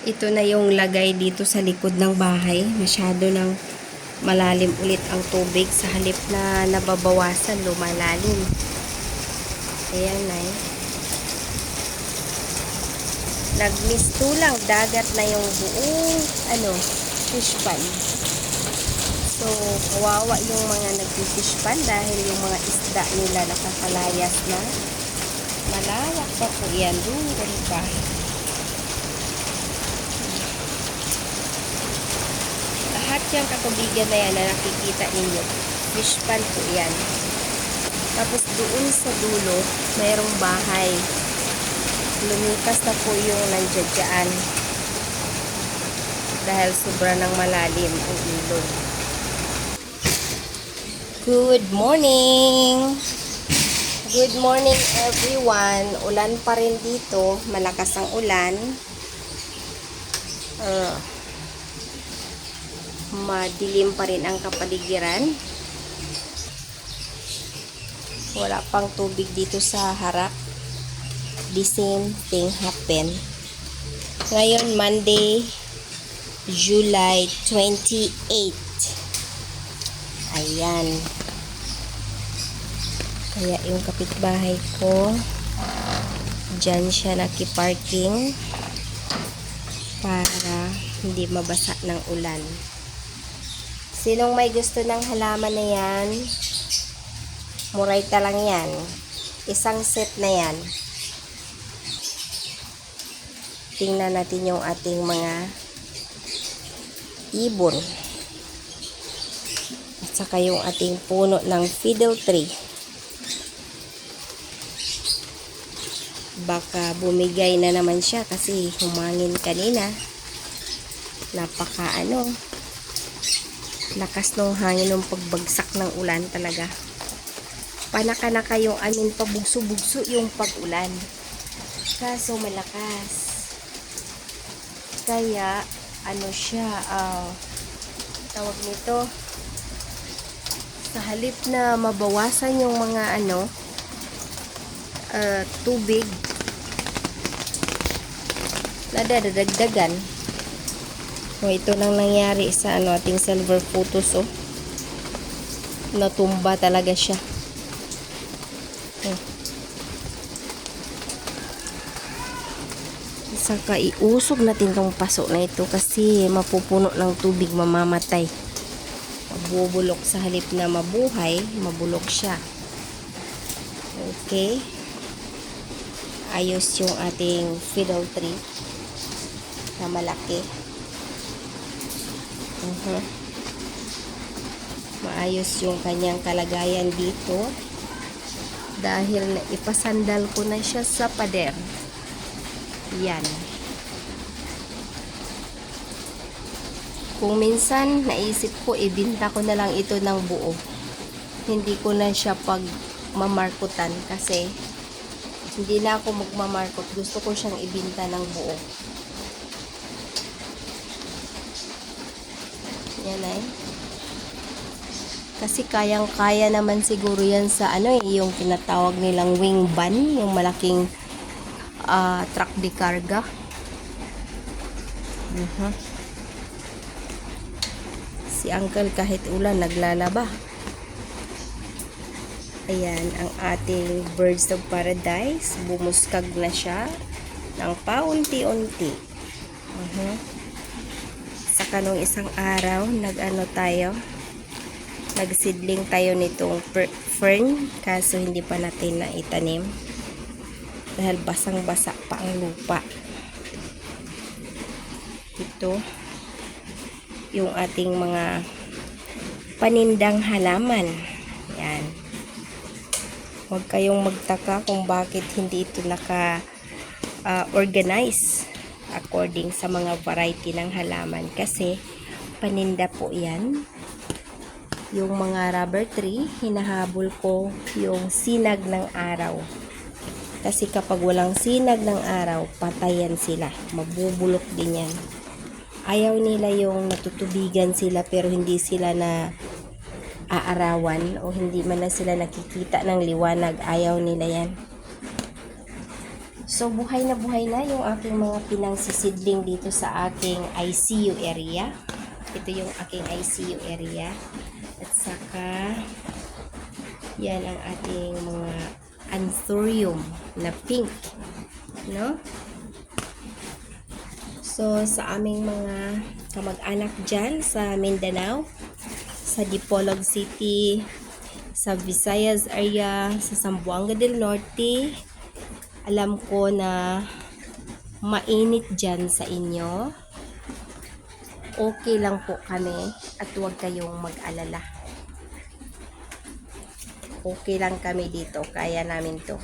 Ito na yung lagay dito sa likod ng bahay. Masyado ng malalim ulit ang tubig sa halip na nababawasan, lumalalim. Ayan na eh. Nagmistulang dagat na yung buong ano, fish pan. So, kawawa yung mga nagfish pan dahil yung mga isda nila nakakalayas na. Malawak pa po yan. Doon pa. Lahat yung katubigan na yan na nakikita ninyo, fish pan po yan. Tapos doon sa dulo, mayroong bahay. Lumipas na po yung nandiyadyaan. Dahil sobra ng malalim ang ilog. Good morning! Good morning everyone. Ulan pa rin dito. Malakas ang ulan. Uh, madilim pa rin ang kapaligiran. Wala pang tubig dito sa harap. The same thing happen. Ngayon, Monday, July 28. Ayan. Kaya yung kapitbahay ko, dyan siya nakiparking para hindi mabasa ng ulan. Sinong may gusto ng halaman na yan? Murayta lang yan. Isang set na yan. Tingnan natin yung ating mga ibon. At saka yung ating puno ng fiddle tree. Baka bumigay na naman siya kasi humangin kanina. Napaka ano. Lakas ng hangin ng pagbagsak ng ulan talaga. Panaka-naka yung amin pabugso-bugso yung pag-ulan. Kaso malakas. Kaya ano siya, ah, tawag nito, sa halip na mabawasan yung mga ano, ah, tubig, nadadagdagan. O, ito nang nangyari sa ano, ating silver photos, oh. Natumba talaga siya. Oh. Saka iusog natin tong paso na ito kasi mapupuno ng tubig mamamatay. Mabubulok sa halip na mabuhay, mabulok siya. Okay. Ayos yung ating fiddle tree na malaki. Uh-huh. Maayos yung kanyang kalagayan dito dahil ipasandal ko na siya sa pader. Yan. Kung minsan naisip ko ibinta ko na lang ito ng buo. Hindi ko na siya pag mamarkutan kasi hindi na ako magmamarkot. Gusto ko siyang ibinta ng buo. Yan ay. Kasi kayang-kaya naman siguro yan sa ano eh, yung tinatawag nilang wing van, yung malaking ah, truck de carga. Mhm. Si uncle kahit ulan naglalaba. Ayan, ang ating birds of paradise. Bumuskag na siya ng paunti-unti. Mhm. Kanong isang araw, nag-ano tayo, nagsidling tayo nitong fern, kaso hindi pa natin na itanim dahil basang-basa pa ang lupa. Ito, yung ating mga panindang halaman. Yan. Huwag kayong magtaka kung bakit hindi ito naka-organize according sa mga variety ng halaman. Kasi, paninda po yan. Yung mga rubber tree, hinahabol ko yung sinag ng araw. Kasi kapag walang sinag ng araw, patayan sila. Mabubulok din yan. Ayaw nila yung natutubigan sila pero hindi sila na aarawan o hindi man na sila nakikita ng liwanag. Ayaw nila yan. So, buhay na buhay na yung aking mga pinangsisidling dito sa aking ICU area. Ito yung aking ICU area. At saka, yan ang ating mga anthurium na pink. No? So, sa aming mga kamag-anak dyan sa Mindanao, sa Dipolog City, sa Visayas area, sa Zamboanga del Norte, alam ko na mainit dyan sa inyo. Okay lang po kami at huwag kayong mag-alala. Okay lang kami dito. Kaya namin to.